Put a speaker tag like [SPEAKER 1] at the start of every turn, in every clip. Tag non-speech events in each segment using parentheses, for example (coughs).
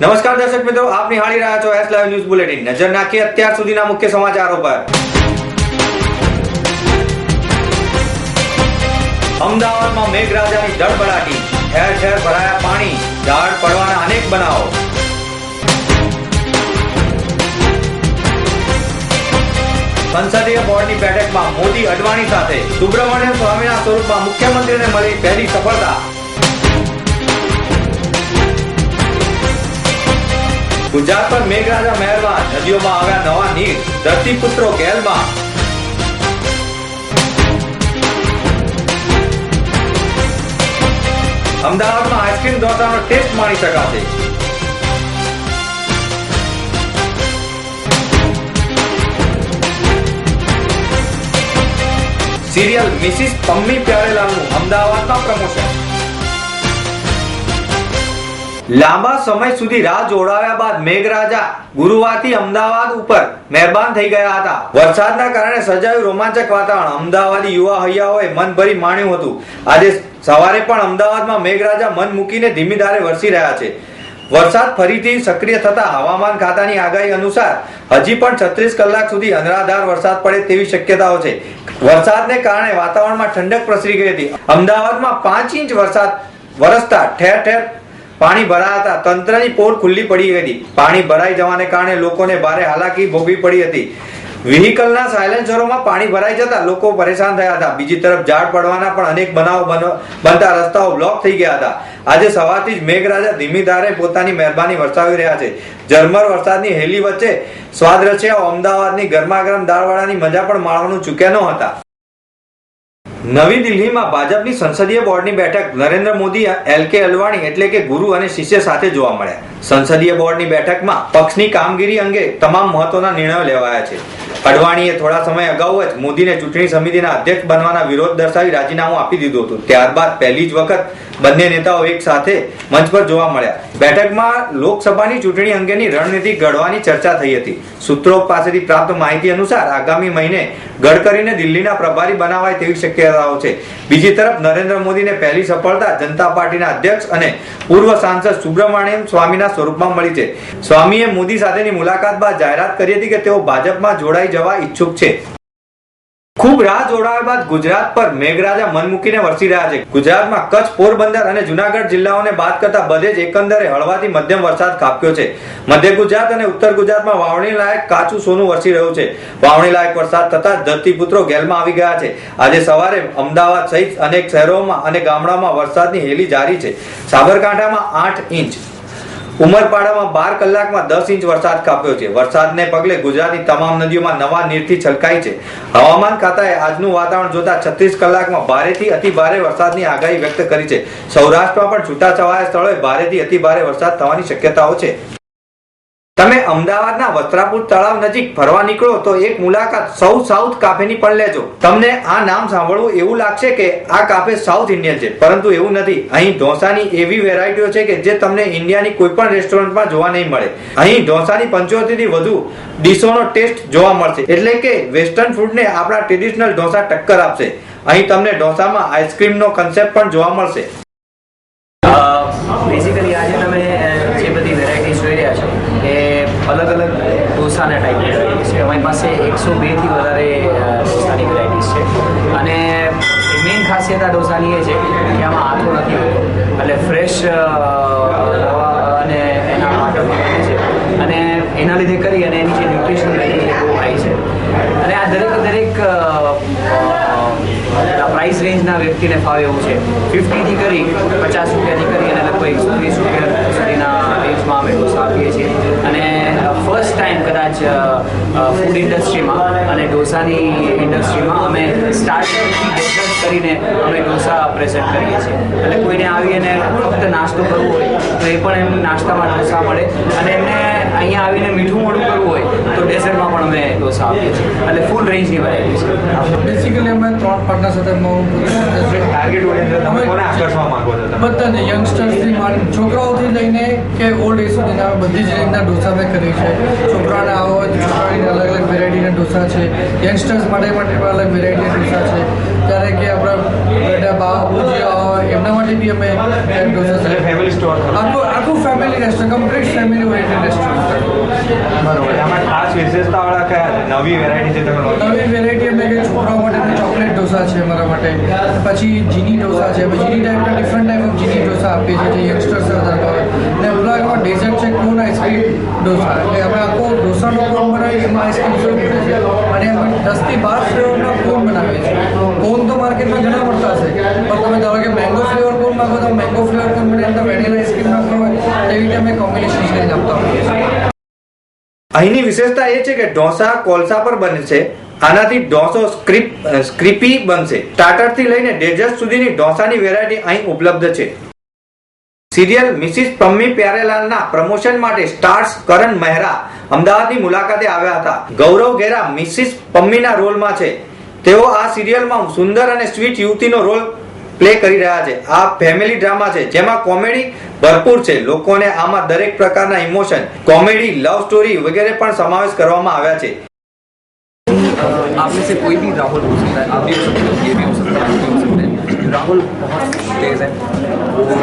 [SPEAKER 1] નમસ્કાર દર્શક મિત્રો આપ નિહાળી રહ્યા છો એસ લાઈવ ન્યૂઝ બુલેટિન નજર નાખીએ અત્યાર સુધીના મુખ્ય સમાચારો પર. અમદાવાદમાં મેઘરાજાની ધડબડાટી ઠેર ઠેર ભરાયા પાણી. ઝાડ પડવાના અનેક બનાવો. સંસદીય બોર્ડની બેઠકમાં મોદી અડવાણી સાથે. સુબ્રમણ્યમ સ્વામીના સ્વરૂપમાં મુખ્યમંત્રીને મળી પહેલી સફળતા. ગુજરાત પર મેઘરાજા મહેરબાન નદીઓમાં આવ્યા નવા નીર, ધરતીપુત્રો ગેલમાં. અમદાવાદમાં આઈસ્ક્રીમ ઢોસાનો ટેસ્ટ માણી શકાશે. સિરિયલ મિસિસ પમ્મી પ્યારેલાલનું અમદાવાદમાં પ્રમોશન લાંબા સમય સુધી રાહ જોડાવ્યા બાદ મેઘરાજા ગુરુવારથી અમદાવાદ ઉપર મહેરબાન થઈ ગયા હતા. વરસાદના કારણે સર્જાયું રોમાંચક વાતાવરણ અમદાવાદી યુવા હૈયાઓએ મન ભરી માણ્યું હતું. આજે સવારે પણ અમદાવાદમાં મેઘરાજા મન મૂકીને ધીમી ધારે વરસી રહ્યા છે. વરસાદ ફરીથી સક્રિય થતા હવામાન ખાતાની આગાહી અનુસાર હજી પણ છત્રીસ કલાક સુધી અનરાધાર વરસાદ પડે તેવી શક્યતાઓ છે. વરસાદને કારણે વાતાવરણમાં ઠંડક પ્રસરી ગઈ હતી. અમદાવાદમાં પાંચ ઇંચ વરસાદ વરસતા ઠેર ઠેર પાણી ભરાયા હતા. તંત્રની પોલ ખુલ્લી પડી હતી. પાણી ભરાઈ જવાને કારણે લોકોને ભારે હાલાકી ભોગવી પડી હતી. વ્હીકલના સાયલેન્સરોમાં પાણી ભરાઈ જતા લોકો પરેશાન થયા હતા. બીજી તરફ ઝાડ પડવાના પણ અનેક બનાવો બન- બનતા રસ્તાઓ બ્લોક થઈ ગયા હતા. આજે સવારથી જ મેઘરાજા ધીમી ધારે પોતાની મહેરબાની વરસાવી રહ્યા છે. ઝરમર વરસાદની હેલી વચ્ચે સ્વાદ રચ્યા અમદાવાદની ગરમાગરમ દાળવાળાની મજા પણ માણવાનું ચૂક્યા ન હતા. નવી દિલ્હીમાં ભાજપની સંસદીય બોર્ડની બેઠક નરેન્દ્ર મોદી, એલ કે અલવાણી એટલે કે ગુરુ અને શિષ્ય સાથે જોવા મળ્યા. સંસદીય બોર્ડની બેઠકમાં પક્ષની કામગીરી અંગે તમામ મહત્વના નિર્ણયો લેવાયા છે. અડવાણીએ થોડા સમય અગાઉ જ મોદીને ચૂંટણી સમિતિના અધ્યક્ષ બનવાના વિરોધ દર્શાવી રાજીનામું આપી દીધું હતું. ત્યારબાદ પહેલી જ વખત બંને નેતાઓ એક સાથે મંચ પર જોવા મળ્યા. બેઠકમાં લોકસભાની ચૂંટણી અંગેની રણનીતિ ઘડવાની ચર્ચા થઈ હતી. સૂત્રો પાસેથી પ્રાપ્ત માહિતી અનુસાર આગામી મહિને ગડકરીને દિલ્હીના પ્રભારી બનાવાય તેવી શક્યતાઓ છે. બીજી તરફ નરેન્દ્ર મોદીને પહેલી સફળતા જનતા પાર્ટીના અધ્યક્ષ અને પૂર્વ સાંસદ સુબ્રમણ્યમ સ્વામીના સ્વરૂપમાં મળી છે. સ્વામીએ મોદી સાથેની મુલાકાત બાદ જાહેરાત કરી હતી કે તેઓ ભાજપમાં જોડાઈ જવા ઈચ્છુક છે. ખૂબ રાહ જોડાયા બાદ ગુજરાત પર મેઘરાજા મન મૂકીને વરસી રહ્યા છે. ગુજરાતમાં કચ્છ, પોરબંદર અને જુનાગઢ જિલ્લાઓને બાદ કરતા બધે જ એકંદરે હળવાથી મધ્યમ વરસાદ ખાબક્યો છે. મધ્ય ગુજરાત અને ઉત્તર ગુજરાતમાં વાવણી લાયક કાચું સોનું વરસી રહ્યું છે. વાવણી લાયક વરસાદ થતા ધરતીપુત્રો ગેલમાં આવી ગયા છે. આજે સવારે અમદાવાદ સહિત અનેક શહેરોમાં અને ગામડામાં વરસાદની હેલી જારી છે. સાબરકાંઠામાં આઠ ઇંચ ઉમરપાડામાં બાર કલાકમાં દસ ઇંચ વરસાદ કાપ્યો છે. વરસાદને પગલે ગુજરાતની તમામ નદીઓમાં નવા નીરથી છલકાઈ છે. હવામાન ખાતાએ આજનું વાતાવરણ જોતા છત્રીસ કલાકમાં ભારેથી અતિ ભારે વરસાદની આગાહી વ્યક્ત કરી છે. સૌરાષ્ટ્રમાં પણ છૂટાછવાયા સ્થળોએ ભારેથી અતિ ભારે વરસાદ થવાની શક્યતાઓ છે. તમે અમદાવાદના વસ્ત્રાપુર તળાવ નજીક ફરવા નીકળો તો એક મુલાકાત સૌ સાઉથ કાફેની પણ લેજો. તમને આ નામ સાંભળવું એવું લાગશે કે આ કાફે સાઉથ ઇન્ડિયન છે, પરંતુ એવું નથી. અહીં ઢોસાની એવી વેરાયટીઓ છે કે જે તમને ઇન્ડિયાની કોઈ પણ રેસ્ટોરન્ટમાં જોવા નહીં મળે. અહીં ઢોસાની પંચોતેરથી વધુ ડીશોનો ટેસ્ટ જોવા મળશે. એટલે કે વેસ્ટર્ન ફૂડને આપણા ટ્રેડિશનલ ઢોસા ટક્કર આપશે. અહીં તમને ઢોસામાં આઈસ્ક્રીમનો કન્સેપ્ટ પણ જોવા મળશે.
[SPEAKER 2] બેઝિકલી આજે તમે અ, જે બધી વેરાયટીઝ જોઈ રહ્યા છો એ અલગ અલગ ઢોસાના ટાઈપની વેરાયટીઝ છે. અમારી પાસે એકસો બેથી વધારે ડોસાની વેરાયટીઝ છે. અને મેઇન ખાસિયત આ ઢોસાની એ છે કે આમાં આથો નથી હોતો. એટલે ફ્રેશ અને એના માટે છે. અને એના લીધે કરી અને એની જે ન્યુટ્રિશન વેલ્યુ બહુ હાઈ છે. અને આ દરેક દરેક પ્રાઇસ રેન્જના વ્યક્તિને ફાવે એવું છે. ફિફ્ટીથી કરી, પચાસ રૂપિયાથી કરી અને લગભગ એકસો ત્રીસ રૂપિયા સુધીના રેન્જમાં અમે ઢોસા આપીએ છીએ. અને ટાઈમ કદાચ ફૂડ ઇન્ડસ્ટ્રીમાં અને ઢોસાની ઇન્ડસ્ટ્રીમાં અમે સ્ટાર્ટઅપથી ડેઝર્ટ કરીને અમે ઢોસા પ્રેઝન્ટ કરીએ છીએ. એટલે કોઈને આવી અને ફક્ત નાસ્તો કરવો હોય, તો એ પણ એમ નાસ્તામાં ઢોસા મળે. અને એમને અહીંયા આવીને મીઠું મોડું કરવું હોય, તો ડેઝર્ટમાં પણ અમે ઢોસા આપીએ છીએ. એટલે ફૂલ રેન્જની વેરાયટી છે
[SPEAKER 3] બેસિકલી અમે ત્રણ પાર્ટનર સાથે હું બધાને યંગસ્ટર્સથી છોકરાઓથી લઈને કે ઓલ્ડ એજ સુધીના અમે બધી જ રીતના ઢોસા મેં કરી છે. છોકરાઓને આવો હોય અલગ અલગ વેરાયટીના ઢોસા છે. યંગસ્ટર્સ માટે માટે પણ અલગ વેરાયટીના ડોસા છે. ત્યારે કે આપણા બેટા બા ભુજિયા હોય એમના માટે બી અમે ઢોસા
[SPEAKER 1] ફેમિલી સ્ટોર
[SPEAKER 3] આખું કમ્પ્લીટ ફેમિલી ઓરિએન્ટેડ રેસ્ટોરન્ટ
[SPEAKER 1] બરોબર આમાં ખાસ વિશેષતા વાળા કયા નવી વેરાયટી છે તમે launch
[SPEAKER 3] નવી વેરાયટી અમે કે છોકરાઓ માટે ચોકલેટ ઢોસા છે અમારા માટે પછી જીની ઢોસા છે અમે જીની ટાઈપના ડિફરન્ટ ટાઈપ ઓફ જીની ઢોસા આપીએ છીએ જે યંગસ્ટર્સ વધારે ભાવે ને પેલા એમાં ડેઝર્ટ છે કોન આઈસ્ક્રીમ ઢોસા એટલે અમે આખો ઢોસાનો કોન બનાવી એમાં આઈસ્ક્રીમ સર્વ કરીએ છીએ અને અમે દસથી બાર ફ્લેવરના કોન બનાવીએ છીએ કોન તો માર્કેટમાં ઘણા મળતા હશે પણ તમે ધારો કે મેંગો ફ્લેવર માંગો તો મેંગો ફ્લેવર કોન અંદર વેનીલા આઈસ્ક્રીમ નાખો હોય એવી રીતે કોમ્બિનેશન કરી આપતા
[SPEAKER 1] અહીંની વિશેષતા એ છે કે ઢોસા કોલસા પર બનશે આનાથી ઢોસો સ્ક્રીપ સ્ક્રીપી બનશે. સ્ટાર્ટરથી લઈને ડેઝર્ટ સુધીની ઢોસાની વેરાયટી અહીં ઉપલબ્ધ છે. સિરિયલ મિસિસ પમ્મી પ્યારેલાલના પ્રમોશન માટે સ્ટાર્સ કરણ મહેરા અમદાવાદની મુલાકાતે આવ્યા હતા. ગૌરવ ઘેરા મિસિસ પમ્મીના રોલમાં છે. તેઓ આ સિરિયલમાં સુંદર અને સ્વીટ યુવતીનો રોલ પ્લે કરી રહ્યા છે આ ફેમિલી ડ્રામા છે જેમાં કોમેડી ભરપૂર છે લોકોને આમાં દરેક પ્રકારના ઇમોશન કોમેડી લવ સ્ટોરી વગેરે પણ સમાવેશ કરવામાં આવ્યા છે
[SPEAKER 4] आप में से कोई भी राहुल हो सकता है आप भी हो सकते हो ये भी हो सकता है वो भी हो सकते हैं राहुल बहुत तेज़ है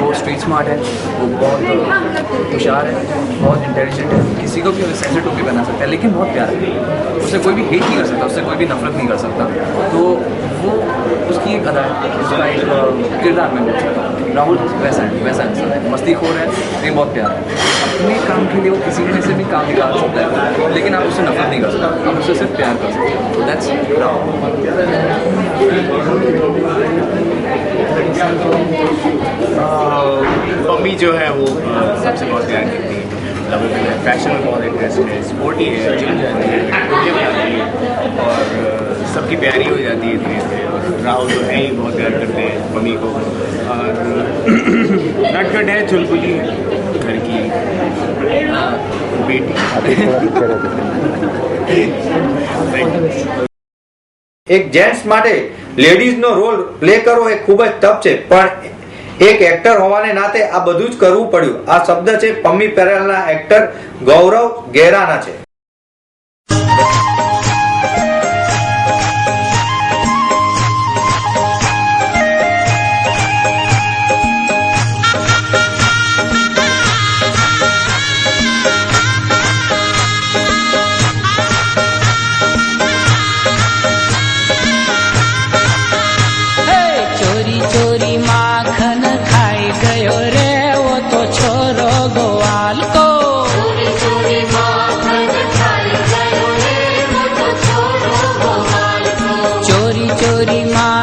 [SPEAKER 4] वो स्ट्रीट स्मार्ट है वो बहुत होशियार है बहुत इंटेलिजेंट है किसी को भी सेंसिटिव होकर बना सकता है लेकिन बहुत प्यारा है उसे कोई भी हेट नहीं कर सकता उससे कोई भी नफरत नहीं कर सकता तो उसकी एक अदा है। उसका एक किरदार में राहुल, वैसा है, वैसा इंसान है। मस्ती खोर है लेकिन बहुत प्यार है। अपने काम के लिए वो किसी में से भी काम निकाल सकता है, लेकिन आप उससे नफरत नहीं कर सकते। आप उससे सिर्फ़ प्यार कर सकते हो। दैट्स राहुल।
[SPEAKER 5] मम्मी जो है वो सबसे बहुत प्यार करती है। है फ़ैशन में बहुत इंटरेस्ट है स्पोर्टी है है है और सबकी प्यारी हो जाती है धीरे धीरे और राहुल तो है ही बहुत प्यार करते हैं मम्मी को और (coughs) नटखट है चुलबुली है घर की अ, बेटी Thank you. (laughs)
[SPEAKER 1] એક જેન્ટ્સ માટે લેડીઝનો રોલ પ્લે કરવો એ ખૂબ જ ટફ છે પણ એક એક્ટર હોવાને નાતે આ બધું જ કરવું પડ્યું આ શબ્દ છે પમ્મી પેરેલના એક્ટર ગૌરવ ગેરાના છે
[SPEAKER 6] গরিমা